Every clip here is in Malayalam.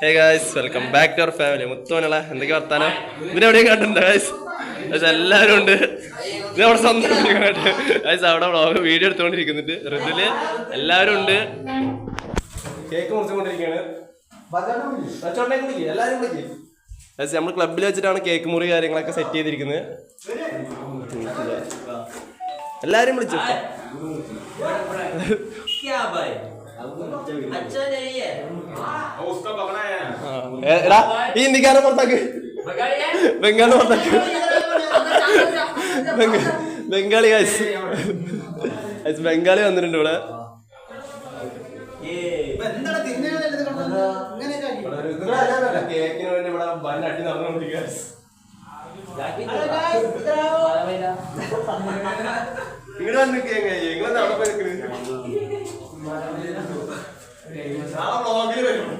Hey guys welcome back to our family മുത്തോനുള്ള എന്തൊക്കെ വർത്താനം? ഇവരെ എവിടെയും കണ്ടിട്ടുണ്ട് ഗായ്സ് പക്ഷെ എല്ലാവരും ഉണ്ട്. ഇത് അവിടെ സ്വന്തം ഗായ്സ് അവിടെ വ്ളോഗ് വീഡിയോ എടുത്തുകൊണ്ടിരിക്കുന്നുണ്ട്. ഋതുൽ എല്ലാവരും ഉണ്ട്. കേക്ക് മുറിച്ചുകൊണ്ടിരിക്കുകയാണ്. എല്ലാവരും ഗായ്സ് നമ്മൾ ക്ലബിൽ വെച്ചിട്ടാണ് കേക്ക് മുറി കാര്യങ്ങളൊക്കെ സെറ്റ് ചെയ്തിരിക്കുന്നത്. എല്ലാവരും വിളിച്ചു? ബംഗാളി പുറത്താക്ക്. ബംഗാളി ഗൈസ് ബംഗാളി വന്നിട്ടുണ്ട് ഇവിടെ. കേക്കിന് ഇവിടെ വൻ എങ്ങനെ അവിടെ ബ്ലോഗിൽ വരും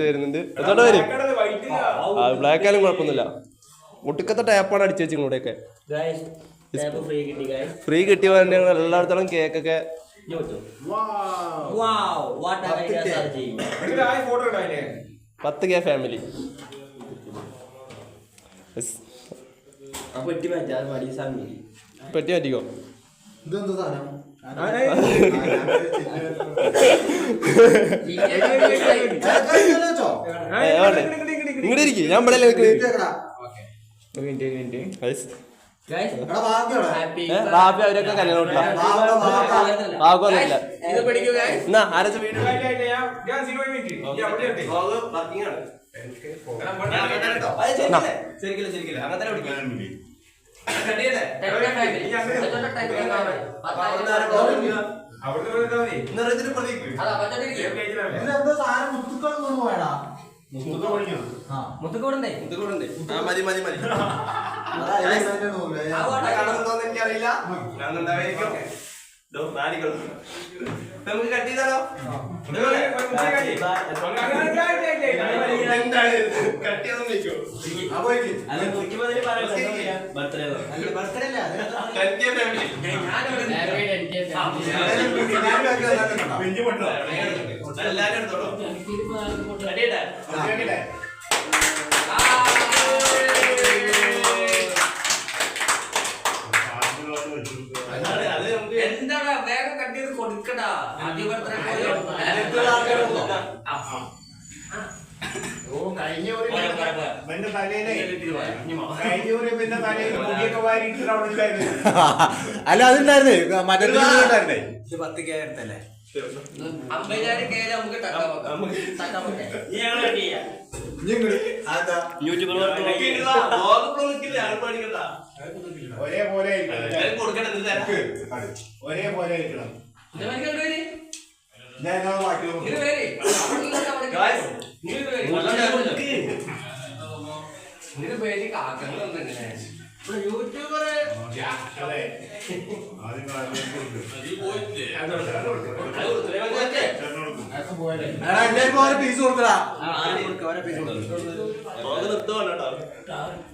വരുന്നുണ്ട് വരും ആ ബ്ലാക്ക് ആയാലും കുഴപ്പമൊന്നുമില്ല. ഒട്ടുക്കത്തെ ടാപ്പാണ് അടിച്ചു വെച്ചു ഇങ്ങോട്ടേക്ക് ഫ്രീ കിട്ടിയ ഞങ്ങൾ എല്ലായിടത്തോളം കേക്കൊക്കെ പത്ത് കെ ഫാമിലി പെട്ടി മാറ്റാൻ മടി സമയം പെട്ടി മാറ്റിക്കോ ഇതെന്താ സാധനം ഇങ്ങോട്ട് ഇരിക്കും ഞാൻ ഇവിടെ റാബി അവരൊക്കെ കല്യാണം റാബില്ല എന്നാ ആരച്ച വീട് ഞാൻ ശരിക്കില്ല ശരിക്കില്ല. അങ്ങനെ തന്നെ മുത്തുകൂടണ്ടേ മതി. മതി എനിക്കറിയില്ല. നമുക്ക് കട്ട് ചെയ്താലോ? എന്താണ് ഇത്? കട്ട് കൊടുക്കടാ. ആദ്യ ബർത്ത്ഡേ മറ്റുള്ള ആൾക്കാരുണ്ടോ? കഴിഞ്ഞ ഒരു പിന്നെ തലയിലെ കഴിഞ്ഞ ഒരു പിന്നെ തലയിൽ മുടിയൊക്കെ വാരിയിട്ട് അവിടെ ഉണ്ടായിരുന്നു? അല്ല അതുണ്ടായിരുന്നേ. മറ്റേ ഉണ്ടായിരുന്നേ. നിൽക്കില്ല, ആരും പേടിക്കണ്ട. ഒരേപോലെ ഇത്. ഒരേപോലെ ഇരിക്കണം പീസ് കൊടുക്കടാ പീസ് നിർത്തുവാണ്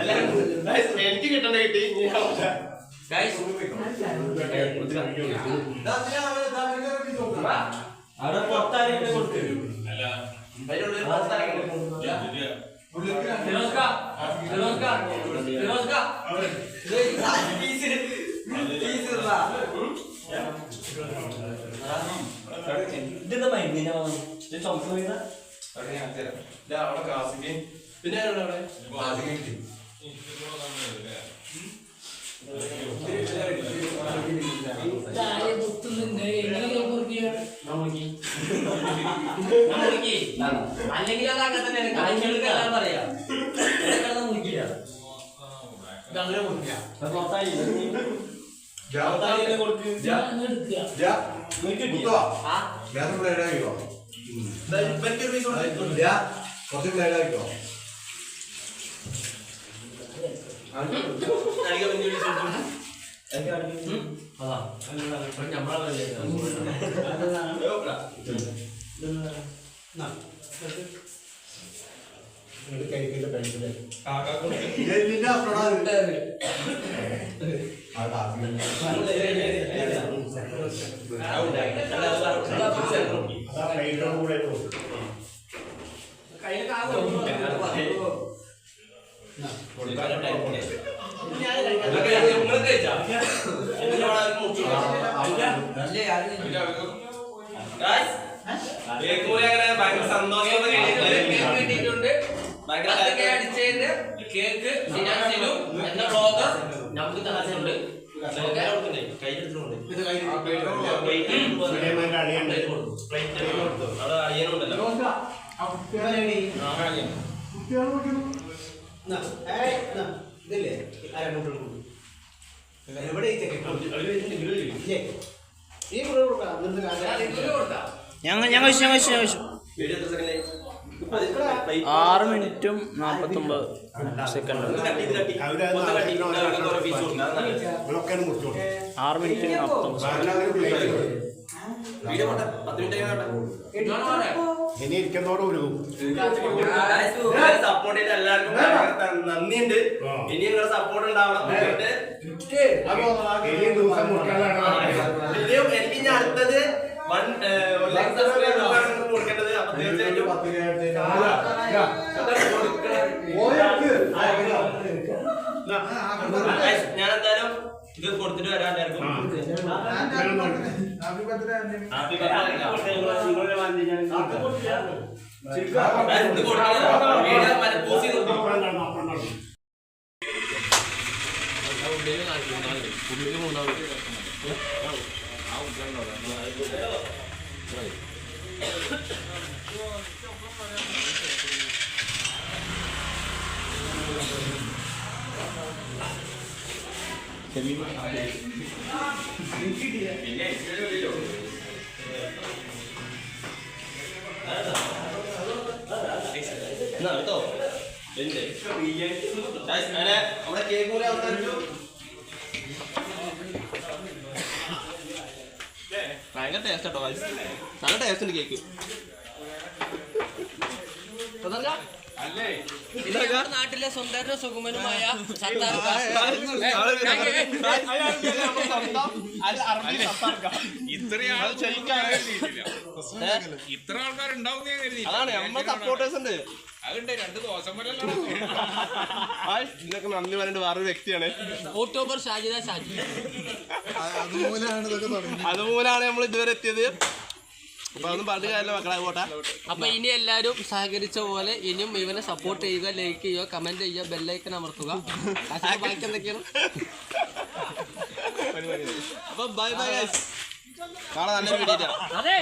എല്ലാവരും guys, എനിക്ക് കിട്ടേണ്ട കിട്ടി ഞാൻ അവിടെ പുറത്താരെങ്കിലും ഇത് ചുമക്ക് വീണ പിന്നെ ആരാണ് അവിടെ? അല്ലെങ്കിൽ അത് അങ്ങനെ തന്നെയാണ് കാഴ്ചകൾക്ക് എല്ലാം പറയാം മുറിക്കില്ല ഇതങ്ങനെ മുറിക്കാം അത് പുറത്തായി കൊടുക്ക് ആ ഇവൻക്കൊരു പൈസ കൊടുത്തു കുറച്ച് ബ്ലേഡ് ആയിക്കോ അടിക്കാൻ വലിയ പൈസ കൊടുത്തു ഇതിന്റെ അപ്പുറമാണ് അത് അതാ കൈയുടെ കേക്ക് എന്ന ബ്ലോഗ് നമുക്ക് തന്നിട്ടുണ്ട്. എവിടെ ഈ കൂടെ കൊടുക്കാം. ഞങ്ങൾ ഞാൻ കഴിച്ചു ഞാൻ കഴിച്ചു ഞാൻ കഴിച്ചു. വീഡിയോ എത്ര സെക്കൻഡായി ആറ് മിനിറ്റും നാപ്പത്തൊമ്പത് സെക്കൻഡ്. ആറ് മിനിറ്റ് മിനിറ്റ് ഇനി ഇരിക്കുന്നതോടെ സപ്പോർട്ട് ചെയ്ത എല്ലാവർക്കും നന്ദിയുണ്ട് ആ. ഇനി നിങ്ങളുടെ സപ്പോർട്ട് ഉണ്ടാവണം എനിക്ക് ഇനി അടുത്തത് വൺ ഒരു ലക്ഷം സബ്സ്ക്രൈബേഴ്സാണ് നിങ്ങൾക്ക് കൊടുക്കേണ്ടത്. അപ്പൊ തീർച്ചയായിട്ടും ഞാൻ എന്തായാലും ഇത് കൊടുത്തിട്ട് വരാൻ എല്ലാവർക്കും. ഇത് കൊടുക്കണം. വീഡിയോ മറ്റേ post ചെയ്ത് കൊടുക്കണം. എന്നാ. Guys, അങ്ങനെ നമ്മുടെ കേക്ക് കൂടെ അവസാനിച്ചു ഭയങ്കര ടേസ്റ്റ് കേട്ടോ. നല്ല ടേസ്റ്റ് ഉണ്ട് കേക്ക് നാട്ടിലെ സ്വന്തം സുഗമനുമായ ഇത്ര ആൾക്കാരുണ്ടാവും അതാണ് നമ്മൾ സപ്പോർട്ടേഴ്സ് ഉണ്ട് ഇതിനൊക്കെ നന്ദി പറഞ്ഞിട്ട് വേറൊരു വ്യക്തിയാണ്. ഒക്ടോബർ ഷാജിദ ഷാജി. അതുമൂലമാണ് നമ്മൾ ഇതുവരെ എത്തിയത്. അപ്പൊ അതൊന്നും പറഞ്ഞ കാര്യമില്ല മക്കളെ പോട്ടെ. അപ്പൊ ഇനി എല്ലാരും സഹകരിച്ച പോലെ ഇനിയും ഇവനെ സപ്പോർട്ട് ചെയ്യുക ലൈക്ക് ചെയ്യുക കമന്റ് ചെയ്യുക ബെല്ലൈക്കൻ അമർത്തുക. കാശിന്റെ ബാക്കി എന്തൊക്കെയാണ്? അപ്പൊ ബൈ ബൈ കാണാൻ നല്ലൊരു വീഡിയോ അതെ.